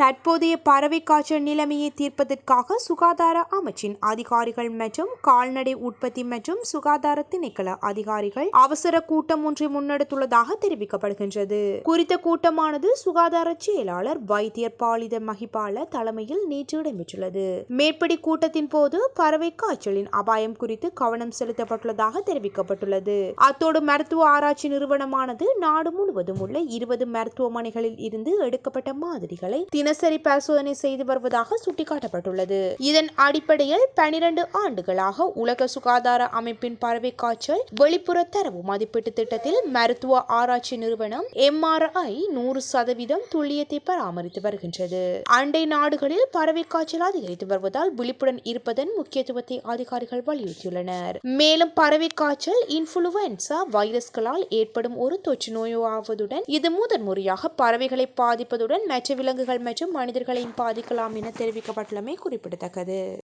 தற்போதைய பறவை காய்ச்சல் நிலைமையை தீர்ப்பதற்காக சுகாதார அமைச்சின் அதிகாரிகள் மற்றும் கால்நடை உற்பத்தி மற்றும் சுகாதார திணைக்கள அதிகாரிகள் அவசர கூட்டம் ஒன்றை முன்னெடுத்துள்ளதாக தெரிவிக்கப்படுகின்றது. குறித்த கூட்டமானது சுகாதார செயலாளர் வைத்தியர் பாலித மகிபால தலைமையில் நேற்று இடம்பெற்றுள்ளது. மேற்படி கூட்டத்தின் போது பறவை காய்ச்சலின் அபாயம் குறித்து கவனம் செலுத்தப்பட்டுள்ளதாக தெரிவிக்கப்பட்டுள்ளது. அத்தோடு மருத்துவ ஆராய்ச்சி நிறுவனமானது நாடு முழுவதும் உள்ள இருபது மருத்துவமனைகளில் இருந்து எடுக்கப்பட்ட மாதிரிகளை தினசரி பரிசோதனை செய்து வருவதாக சுட்டிக்காட்டப்பட்டுள்ளது. இதன் அடிப்படையில் பனிரெண்டு ஆண்டுகளாக உலக சுகாதார அமைப்பின் பறவை காய்ச்சல் வெளிப்புற தரவு மதிப்பீட்டு திட்டத்தில் மருத்துவ ஆராய்ச்சி நிறுவனம் எம்ஆர்ஐ நூறு சதவீதம் துல்லியத்தை பராமரித்து வருகின்றது. அண்டை நாடுகளில் பறவை காய்ச்சல் அதிகரித்து வருவதால் விழிப்புடன் இருப்பதன் முக்கியத்துவத்தை அதிகாரிகள் வலியுறுத்தியுள்ளனர். மேலும் பறவை காய்ச்சல் இன்ஃபுளுவன்சா வைரஸ்களால் ஏற்படும் ஒரு தொற்று நோயாவதுடன் இது முதன் முறையாக பறவைகளை பாதிப்பதுடன் மற்ற விலங்குகள் மனிதர்களையும் பாதிக்கலாம் என தெரிவிக்கப்பட்டுள்ளமை குறிப்பிடத்தக்கது.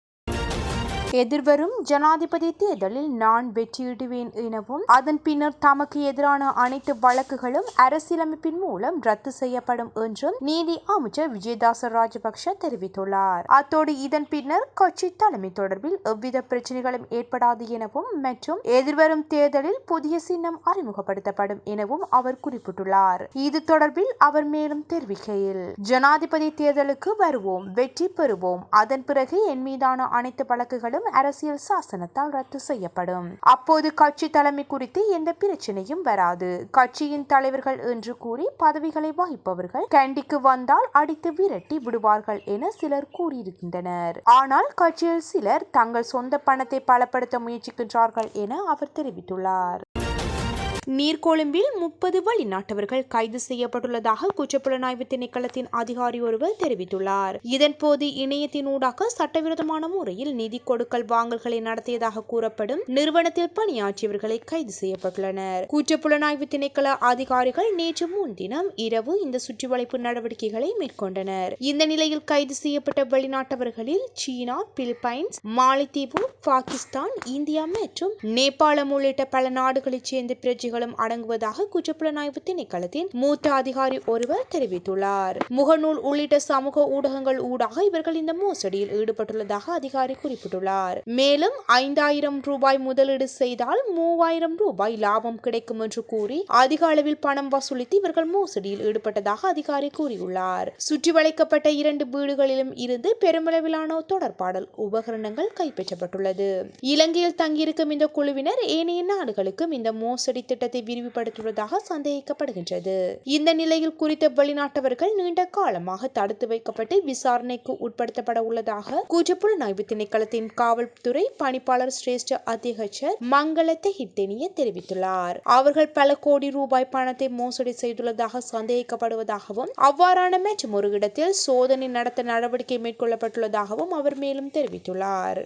எதிர்வரும் ஜனாதிபதி தேர்தலில் நான் வெற்றியிடுவேன் எனவும் அதன் பின்னர் தமக்கு எதிரான அனைத்து வழக்குகளும் அரசியலமைப்பின் மூலம் ரத்து செய்யப்படும் என்றும் நீதி அமைச்சர் விஜயதாச ராஜபக்ஷ தெரிவித்துள்ளார். அத்தோடு இதன் பின்னர் கட்சி தலைமை தொடர்பில் எவ்வித பிரச்சனைகளும் ஏற்படாது எனவும் மற்றும் எதிர்வரும் தேர்தலில் புதிய சின்னம் அறிமுகப்படுத்தப்படும் எனவும் அவர் குறிப்பிட்டுள்ளார். இது தொடர்பில் அவர் மேலும் தெரிவிக்கையில் ஜனாதிபதி தேர்தலுக்கு வருவோம் வெற்றி பெறுவோம் அதன் பிறகு என் மீதான அனைத்து வழக்குகளும் அரசியல் சாசனத்தால் ரத்து செய்யப்படும். அப்போது கட்சி தலைமை குறித்து எந்த பிரச்சனையும் வராது. கட்சியின் தலைவர்கள் என்று கூறி பதவிகளை வகிப்பவர்கள் கண்டிக்கு வந்தால் அடித்து விரட்டி விடுவார்கள் என சிலர் கூறியிருக்கின்றனர். ஆனால் கட்சியில் சிலர் தங்கள் சொந்த பணத்தை பலப்படுத்த முயற்சிக்கின்றார்கள் என அவர் தெரிவித்துள்ளார். நீர்கொழும்பில் முப்பது வெளிநாட்டவர்கள் கைது செய்யப்பட்டுள்ளதாக குற்றப்புலனாய்வு திணைக்களத்தின் அதிகாரி ஒருவர் தெரிவித்துள்ளார். இதன்போது இணையத்தினூடாக சட்டவிரோதமான முறையில் நிதி கொடுக்கல் வாங்கல்களை நடத்தியதாக கூறப்படும் நிறுவனத்தில் பணியாற்றியவர்களை கைது செய்யப்பட்டுள்ளனர். குற்றப்புலனாய்வு திணைக்கள அதிகாரிகள் நேற்று முன்தினம் இரவு இந்த சுற்றிவளைப்பு நடவடிக்கைகளை மேற்கொண்டனர். இந்த நிலையில் கைது செய்யப்பட்ட வெளிநாட்டவர்களில் சீனா பிலிப்பைன்ஸ் மாலைத்தீவு பாகிஸ்தான் இந்தியா மற்றும் நேபாளம் உள்ளிட்ட பல நாடுகளைச் சேர்ந்த பிரஜைகளும் அடங்குவதாக குற்றப்புலனாய்வு திணைக்களத்தின் மூத்த அதிகாரி ஒருவர் தெரிவித்துள்ளார். முகநூல் உள்ளிட்ட சமூக ஊடகங்கள் ஊடாக இவர்கள் இந்த மோசடியில் ஈடுபட்டுள்ளதாக அதிகாரி குறிப்பிட்டுள்ளார். மேலும் ஐந்தாயிரம் ரூபாய் முதலீடு செய்தால் மூவாயிரம் ரூபாய் லாபம் கிடைக்கும் என்று கூறி அதிக அளவில் பணம் வசூலித்து இவர்கள் மோசடியில் ஈடுபட்டதாக அதிகாரி கூறியுள்ளார். சுற்றி வளைக்கப்பட்ட இரண்டு வீடுகளிலும் இருந்து பெருமளவிலான தொடர்பாடல் உபகரணங்கள் கைப்பற்றப்பட்டுள்ளது. இலங்கையில் தங்கியிருக்கும் இந்த குழுவினர் ஏனைய நாடுகளுக்கும் இந்த மோசடி திட்டத்தை விரிவுபடுத்துவதாக சந்தேகிக்கப்படுகின்றது. இந்த நிலையில் குறித்த வெளிநாட்டவர்கள் நீண்ட காலமாக தடுத்து வைக்கப்பட்டு விசாரணைக்கு உட்படுத்தப்பட உள்ளதாக குற்றப்புலனாய்வு திணைக்களத்தின் காவல்துறை பணிப்பாளர் சிரேஷ்ட அத்தியட்சர் மங்களத்தை தெஹித்தெனிய தெரிவித்துள்ளார். அவர்கள் பல கோடி ரூபாய் பணத்தை மோசடி செய்துள்ளதாக சந்தேகிக்கப்படுவதாகவும் அவ்வாறான மற்றும் ஒரு இடத்தில் சோதனை நடத்த நடவடிக்கை மேற்கொள்ளப்பட்டுள்ளதாகவும் அவர் மேலும் தெரிவித்துள்ளார்.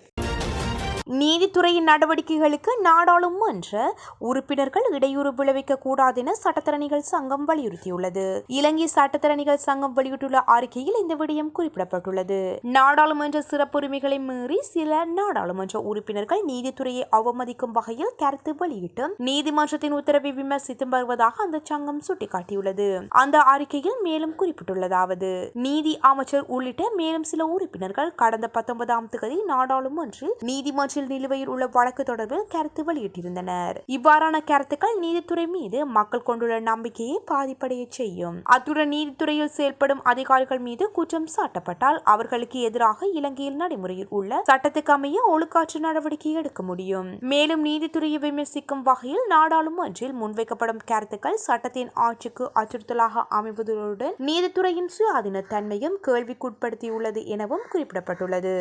நீதித்துறையின் நடவடிக்கைகளுக்கு நாடாளுமன்ற உறுப்பினர்கள் இடையூறு விளைவிக்க கூடாது என சட்டத்தரணிகள் சங்கம் வலியுறுத்தியுள்ளது. இலங்கை சட்டத்தரணிகள் சங்கம் வெளியிட்டுள்ள அறிக்கையில் இந்த விடயம் குறிப்பிடப்பட்டுள்ளது. நாடாளுமன்ற சிறப்புரிமைகளை மீறி சில நாடாளுமன்ற உறுப்பினர்கள் நீதித்துறையை அவமதிக்கும் வகையில் கருத்து வெளியிட்டு நீதிமன்றத்தின் உத்தரவை விமர்சித்து வருவதாக அந்த சங்கம் சுட்டிக்காட்டியுள்ளது. அந்த அறிக்கையில் மேலும் குறிப்பிட்டுள்ளதாவது நீதி அமைச்சர் உள்ளிட்ட மேலும் சில உறுப்பினர்கள் கடந்த பத்தொன்பதாம் தேதி நாடாளுமன்றில் நீதிமன்ற நீதிமன்றில் நிலுவையில் உள்ள வழக்கு தொடர்பில் கருத்து வெளியிட்டிருந்தனர். இவ்வாறான கருத்துக்கள் நீதித்துறை மீது மக்கள் கொண்டுள்ள நம்பிக்கையை பாதிப்படைய செய்யும். அத்துடன் நீதித்துறையில் செயல்படும் அதிகாரிகள் மீது குற்றம் சாட்டப்பட்டால் அவர்களுக்கு எதிராக இலங்கையில் நடைமுறையில் உள்ள சட்டத்துக்கு அமைய ஒழுக்காற்று நடவடிக்கை எடுக்க முடியும். மேலும் நீதித்துறையை விமர்சிக்கும் வகையில் நாடாளுமன்றில் முன்வைக்கப்படும் கருத்துக்கள் சட்டத்தின் ஆட்சிக்கு அச்சுறுத்தலாக அமைவதுடன் நீதித்துறையின் சுயாதீன தன்மையும் கேள்விக்குட்படுத்தியுள்ளது எனவும் குறிப்பிடப்பட்டுள்ளது.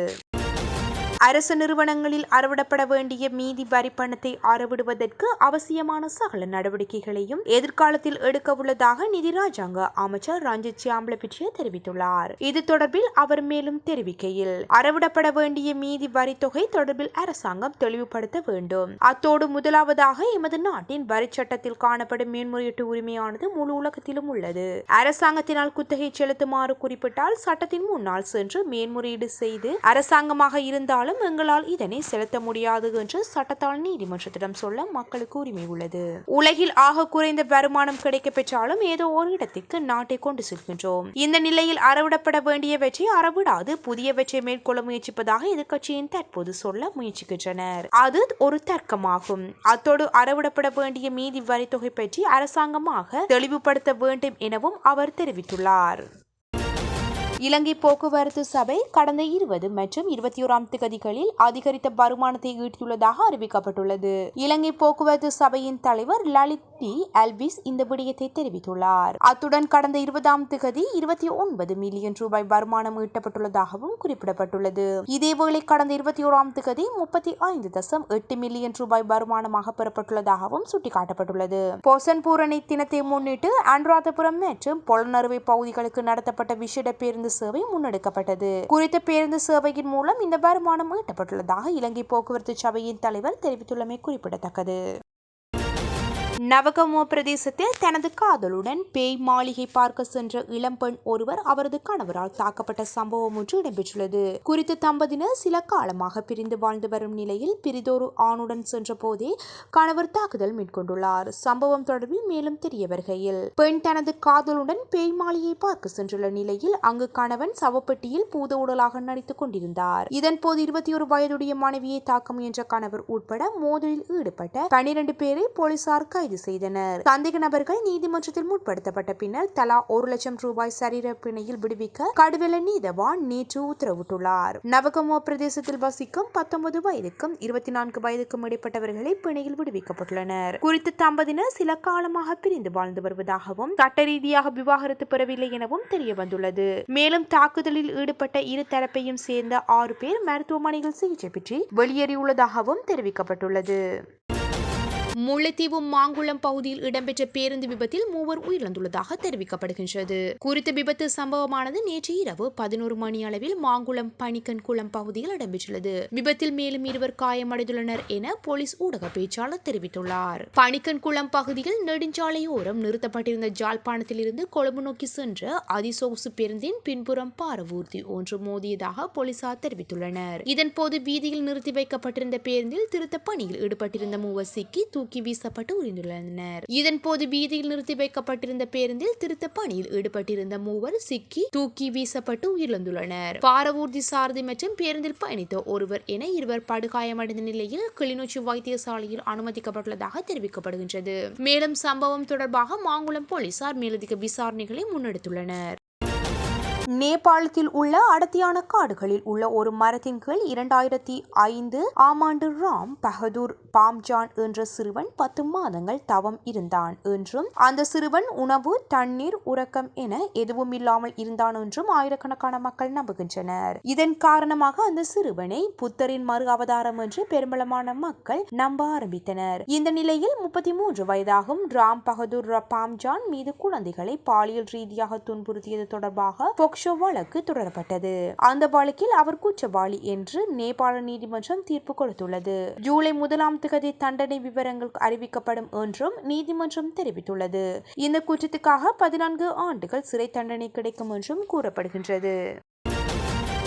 அரசு நிறுவனங்களில் அறவிடப்பட வேண்டிய மீதி வரி பணத்தை அறவிடுவதற்கு அவசியமான சகல நடவடிக்கைகளையும் எதிர்காலத்தில் எடுக்க உள்ளதாக நிதி ராஜாங்க அமைச்சர் ரஞ்சித் சியாம்பலபிட்சிய தெரிவித்துள்ளார். இது தொடர்பில் அவர் மேலும் தெரிவிக்கையில் அறவிடப்பட வேண்டிய மீதி வரி தொகை தொடர்பில் அரசாங்கம் தெளிவுபடுத்த வேண்டும். அத்தோடு முதலாவதாக எமது நாட்டின் வரி சட்டத்தில் காணப்படும் மேன்முறையீட்டு உரிமையானது முழு உலகத்திலும் உள்ளது. அரசாங்கத்தினால் குத்தகை செலுத்துமாறு குறிப்பிட்டால் சட்டத்தின் முன்னால் சென்று மேன்முறையீடு செய்து அரசாங்கமாக இருந்தாலும் மூலம் எங்களால் இதனை செலுத்த முடியாது என்று சட்டத்தால் நீதிமன்றத்திடம் சொல்ல மக்களுக்கு உரிமை உள்ளது. உலகில் ஆக குறைந்த வருமானம் கிடைக்க பெற்றாலும் ஏதோ ஒரு இடத்திற்கு நாட்டை கொண்டு செல்கின்றோம். இந்த நிலையில் அறவிடப்பட வேண்டியவற்றை அறவிடாது. புதியவற்றை மேற்கொள்ள முயற்சிப்பதாக எதிர்க்கட்சியின் தற்போது சொல்ல முயற்சிக்கின்றனர். அது ஒரு தர்க்கமாகும். அத்தோடு அறவிடப்பட வேண்டிய மீதி வரித்தொகை பற்றி அரசாங்கமாக தெளிவுபடுத்த வேண்டும் எனவும் அவர் தெரிவித்துள்ளார். இலங்கை போக்குவரத்து சபை கடந்த இருபது மற்றும் இருபத்தி ஓராம் திகதிகளில் அதிகரித்த வருமானத்தை ஈட்டியுள்ளதாக அறிவிக்கப்பட்டுள்ளது. இலங்கை போக்குவரத்து சபையின் தலைவர் லலித் டி. அல்விஸ் இந்த விடயத்தை தெரிவித்துள்ளார். அத்துடன் கடந்த இருபதாம் திகதி இருபத்தி ஒன்பது மில்லியன் ரூபாய் வருமானம் ஈட்டப்பட்டுள்ளதாகவும் குறிப்பிடப்பட்டுள்ளது. இதேவேளை கடந்த இருபத்தி ஓராம் திகதி முப்பத்தி ஐந்து தசம் எட்டு மில்லியன் ரூபாய் வருமானமாக பெறப்பட்டுள்ளதாகவும் சுட்டிக்காட்டப்பட்டுள்ளது. போசன் பூரணி தினத்தை முன்னிட்டு அனுராதபுரம் மற்றும் பொலனறுவை பகுதிகளுக்கு நடத்தப்பட்ட விஷேட பேருந்து சேவை முன்னெடுக்கப்பட்டது. குறித்த பேருந்து சேவையின் மூலம் இந்த வருமானம் ஈட்டப்பட்டுள்ளதாக இலங்கை போக்குவரத்து சபையின் தலைவர் தெரிவித்துள்ளமை குறிப்பிடத்தக்கது. நவகமோ பிரதேசத்தில் தனது காதலுடன் பேய் மாளிகை பார்க்க சென்ற இளம்பெண் ஒருவர் அவரது கணவரால் தாக்கப்பட்ட சம்பவம் ஒன்று இடம்பெற்றுள்ளது. குறித்த தம்பதியினர் சில காலமாக பிரிந்து வாழ்ந்து வரும் நிலையில் பிரிதொரு ஆணுடன் சென்ற போதே கணவர் தாக்குதல் மேற்கொண்டுள்ளார். சம்பவம் தொடர்பில் மேலும் தெரிய வருகையில் பெண் தனது காதலுடன் பேய் மாளிகை பார்க்க சென்றுள்ள நிலையில் அங்கு கணவன் சவப்பெட்டியில் பூத உடலாக நடித்துக் கொண்டிருந்தார். இதன்போது இருபத்தி ஒரு வயதுடைய மனைவியை தாக்க முயன்ற கணவர் உட்பட மோதலில் ஈடுபட்ட பனிரெண்டு பேரை போலீசார் கைது கைது செய்தனர். சந்தேக நபர்கள் நீதிமன்றத்தில் முற்படுத்தப்பட்ட பின்னர் தலா ஒரு லட்சம் ரூபாய் சரீர பிணையில் விடுவிக்க கடுவெல நீதவான் நேற்று உத்தரவிட்டுள்ளார். நவகமோ பிரதேசத்தில் வசிக்கும் பத்தொன்பது வயதுக்கும் இருபத்தி நான்கு வயதுக்கும் இடைப்பட்டவர்களை பிணையில் விடுவிக்கப்பட்டுள்ளனர். குறித்த தம்பதியினர் சில காலமாக பிரிந்து வாழ்ந்து வருவதாகவும் சட்ட ரீதியாக விவாகரத்து பெறவில்லை எனவும் தெரிய வந்துள்ளது மேலும் தாக்குதலில் ஈடுபட்ட இரு தரப்பையும் சேர்ந்த ஆறு பேர் மருத்துவமனையில் சிகிச்சை பெற்று வெளியேறியுள்ளதாகவும் தெரிவிக்கப்பட்டுள்ளது. முல்லைத்தீவு மாங்குளம் பகுதியில் இடம்பெற்ற பேருந்து விபத்தில் மூவர் உயிரிழந்துள்ளதாக தெரிவிக்கப்படுகின்றது. குறித்த விபத்து சம்பவமானது நேற்று இரவு பதினோரு மணி அளவில் மாங்குளம் பணிக்கன் குளம் பகுதியில் இடம்பெற்றுள்ளது. விபத்தில் மேலும் இருவர் காயமடைந்துள்ளனர் என போலீஸ் ஊடக பேச்சாளர் தெரிவித்துள்ளார். பணிக்கன் குளம் பகுதியில் நெடுஞ்சாலையோரம் நிறுத்தப்பட்டிருந்த ஜாழ்ப்பாணத்தில் இருந்து கொழும்பு நோக்கி சென்ற அதிசொகுசு பேருந்தின் பின்புறம் பாரவூர்தி ஒன்று மோதியதாக போலீசார் தெரிவித்துள்ளனர். இதன்போது வீதியில் நிறுத்தி வைக்கப்பட்டிருந்த பேருந்தில் திருத்த பணியில் ஈடுபட்டிருந்த மூவர் சிக்கி தூக்கி வீசப்பட்டு உயிரிழந்துள்ளனர் இதன்போது வீதியில் நிறுத்தி வைக்கப்பட்டிருந்த பேருந்தில் திருத்த பணியில் ஈடுபட்டிருந்த மூவர் சிக்கி தூக்கி வீசப்பட்டு உயிரிழந்துள்ளனர். பாரவூர்தி சாரதி மற்றும் பேருந்தில் பயணித்த ஒருவர் என இருவர் படுகாயமடைந்த நிலையில் கிளிநொச்சி வைத்தியசாலையில் அனுமதிக்கப்பட்டுள்ளதாக தெரிவிக்கப்படுகின்றது. மேலும் சம்பவம் தொடர்பாக மாங்குளம் போலீசார் மேலதிக விசாரணைகளை முன்னெடுத்துள்ளனர். நேபாளத்தில் உள்ள அடர்த்தியான காடுகளில் உள்ள ஒரு மரத்தின் கீழ் இரண்டாயிரத்தி ஐந்து ஆம் ஆண்டு ராம் பகதூர் பாம்ஜான் என்ற சிறுவன் பத்து மாதங்கள் தவம் இருந்தான் என்றும் அந்த சிறுவன் உணவு தண்ணீர் உறக்கம் என எதுவும் இல்லாமல் இருந்தான் என்றும் ஆயிரக்கணக்கான மக்கள் நம்புகின்றனர். இதன் காரணமாக அந்த சிறுவனை புத்தரின் மறு அவதாரம் என்று பெரும்பலமான மக்கள் நம்ப ஆரம்பித்தனர். இந்த நிலையில் முப்பத்தி மூன்று வயதாகும் ராம் பகதூர் பாம்ஜான் மீது குழந்தைகளை பாலியல் ரீதியாக துன்புறுத்தியது தொடர்பாக போக்சோ வழக்கு தொடரப்பட்டது. அந்த வழக்கில் அவர் குற்றவாளி என்று நேபாள நீதிமன்றம் தீர்ப்பு கொடுத்துள்ளது. ஜூலை முதலாம் திகதி தண்டனை விவரங்கள் அறிவிக்கப்படும் என்றும் நீதிமன்றம் தெரிவித்துள்ளது. இந்த குற்றத்துக்காக பதினான்கு ஆண்டுகள் சிறை தண்டனை கிடைக்கும் என்றும் கூறப்படுகின்றது.